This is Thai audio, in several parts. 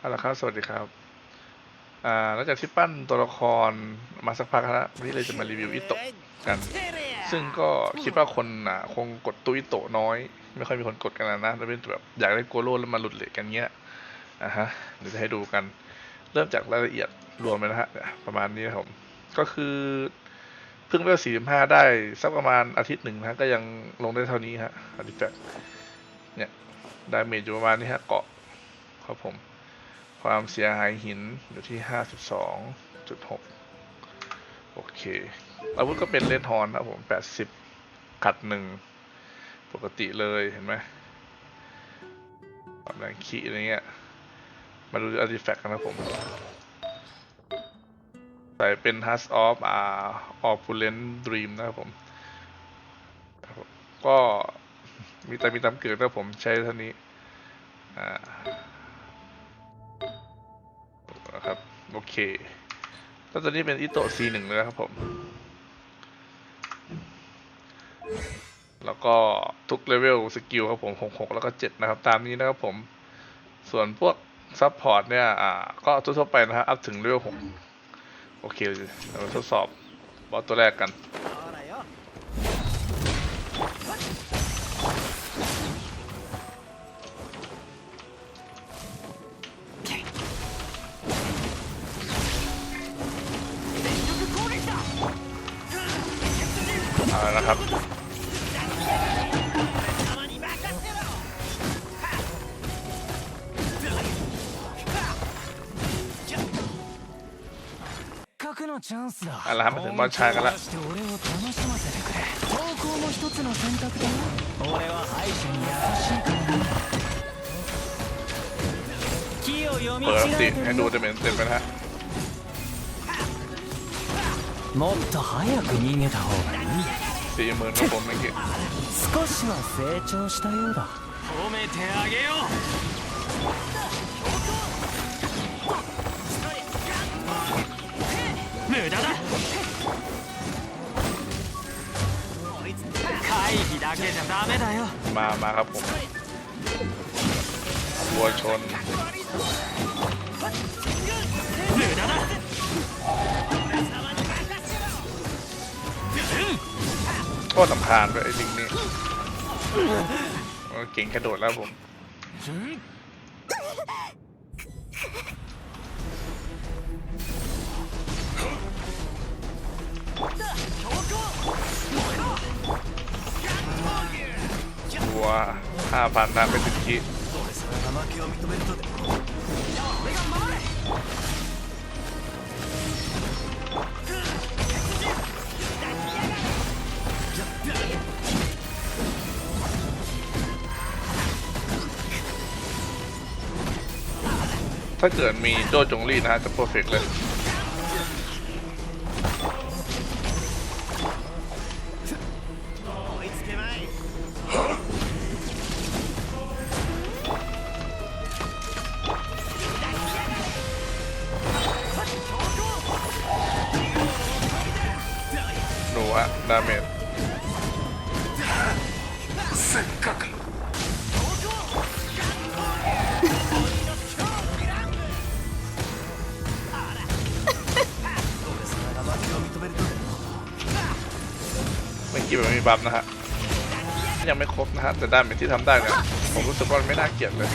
เอาละครับ สวัสดีครับ อ่าหลังจากที่ปั้นตัวละครมาสักพักแล้ววันนี้เลยจะมารีวิวอิโตะกัน ซึ่งก็คิดว่าคนอะคงกดตัวอิโตะน้อย ไม่ค่อยมีคนกดกันนะนะแล้วเป็นแบบอยากได้โกโร่แล้วมาหลุดเหล็กกันเงี้ยอะฮะเดี๋ยวจะให้ดูกัน เริ่มจากรายละเอียดรวมเลยนะฮะประมาณนี้ครับผม ก็คือเพิ่งเวล45ได้สักประมาณอาทิตย์หนึ่งนะก็ยังลงได้เท่านี้ฮะอาทิตย์แปดเนี่ย ไดาเมจอยู่ประมาณนี้ฮะเกาะครับผม ความเสียหายหินอยู่ที่ 52.6 โอเค อาวุธก็เป็นเลนฮอนนะครับผม 80กัดหนึ่ง ปกติเลยเห็นไหมความแรงขีอะไรเงี้ย มาดูอาร์ติแฟกต์กันนะผม ใส่เป็น Hush of อ่า Opulent Dream นะครับผมครับผม ก็มีแต่มีตามเกิดนะผมใช้เท่านี้ อ่า โอเคแล้วตัวนี้เป็นอิโตะ C1 เลยนะครับผม แล้วก็ทุกเลเวลสกิลครับผม66 แล้วก็ 7 นะครับ ตามนี้นะครับผม ส่วนพวกซับพอร์ตเนี่ย อ่า ก็ทั่วๆไปนะครับ อัพถึงเลเวล6โอเคเรามาทดสอบบอสตัวแรกกัน くれ投稿も一つの選択だよ俺は敗者に優しいからな木を読み เปิดอัน 違 ติ えて ให้ る ดู よ เต็มเต็มๆไปนะฮะ もっと早く逃げた方がいい สี่หมื่นครับผมเมื่อกี้ 少しは成長したようだ褒めてあげよう無駄だ回避だけじゃダメだよ มา มาครับผมวัวชน ตรสำคาญด้วยไอ้ลิงนี่เก่งกระโดดแล้วผมวัวห้าพันนะเป็นสิบขี ถ้าเกิดมีโจจงลี่นะฮะจะเพอร์เฟกเลยหนูอะดาเมจ มีบัฟนะฮะยังไม่ครบนะฮะแต่ดาเมจที่ทำได้เนี่ยผมรู้สึกว่ามันไม่น่าเกลียดเลย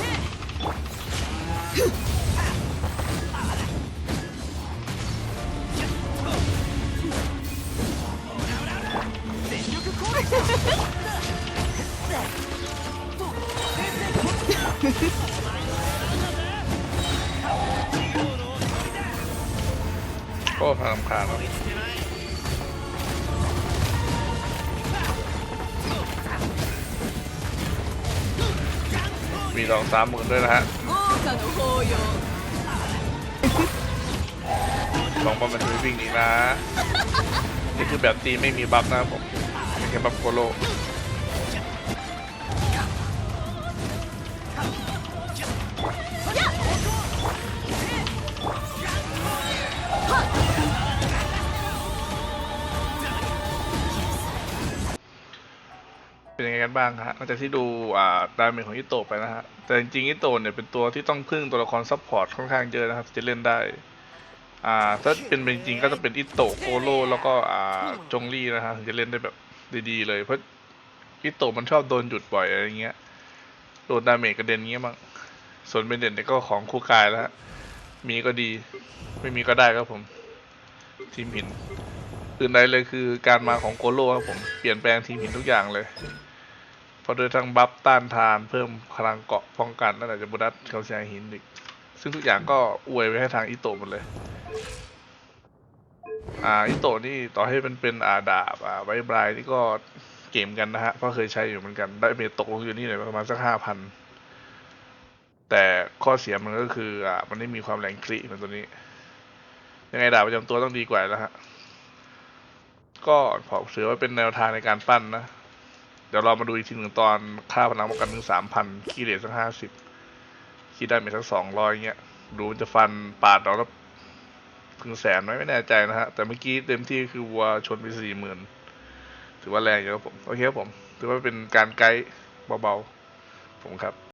ก็พาลำคาญแล้ว มีสองสามหมื่นด้วยนะฮะสองบอมมันจะวิ่งหนีนะ นี่คือแบบตีไม่มีบัฟนะผมแค่บัฟโคโล เป็นยังไงกันบ้างฮะหลังจากที่ดูอ่าดาเมจของอิโตะไปนะฮะ แต่จริงๆอิโตะเนี่ยเป็นตัวที่ต้องพึ่งตัวละครซัพพอร์ตค่อนข้างเยอะนะครับจะเล่นได้ อ่าถ้าเป็นเป็นจริงก็จะเป็นอิโตะโกโลแล้วก็อ่าจงลี่นะฮะถึงจะเล่นได้แบบดีๆเลยเพราะอิโตะมันชอบโดนหยุดบ่อยอะไรเงี้ยโดนดาเมจกระเด็นเงี้ยมั้งส่วนเบนเด่นเนี่ยก็ของคู่กายแล้วฮะมีก็ดี ไม่มีก็ได้ครับผมทีมหินอื่นใดเลยคือการมาของโกโลครับผม เปลี่ยนแปลงทีมหินทุกอย่างเลย เพราะโดยทั้งบัฟต้านทานเพิ่มพลังเกาะป้องกันนั่นแหละจะบุดัสเขาเซียหินอีก ซึ่งทุกอย่างก็อวยไปให้ทางอิโตะหมดเลย อ่าอิโตะนี่ต่อให้มันเป็นอาดาบอ่าไวบรายนี่ก็เกมกันนะฮะเพราะเคยใช้อยู่เหมือนกัน ได้เมตกลงอยู่นี่เลยประมาณสักห้าพันแต่ข้อเสียมันก็คืออ่ามันไม่มีความแรงคลิเหมือนตัวนี้ ยังไงดาบประจำตัวต้องดีกว่าแล้วฮะก็ขอถือว่าเป็นแนวทางในการปั้นนะ ดี๋ยวเรามาดูอีกทีหนึ่งตอนค่าพลังป้องกันถึงสามพันคีเดสสักห้าสิบคีได้ไปสักสองร้อยเงี้ย ดูมันจะฟันปาดเราแล้วถึงแสนไหมไม่แน่ใจนะฮะ แต่เมื่อกี้เต็มที่คือวัวชนไปสี่หมื่นถือว่าแรงเยอะครับผม โอเคครับผม ถือว่าเป็นการไกด์เบาๆ ผมครับ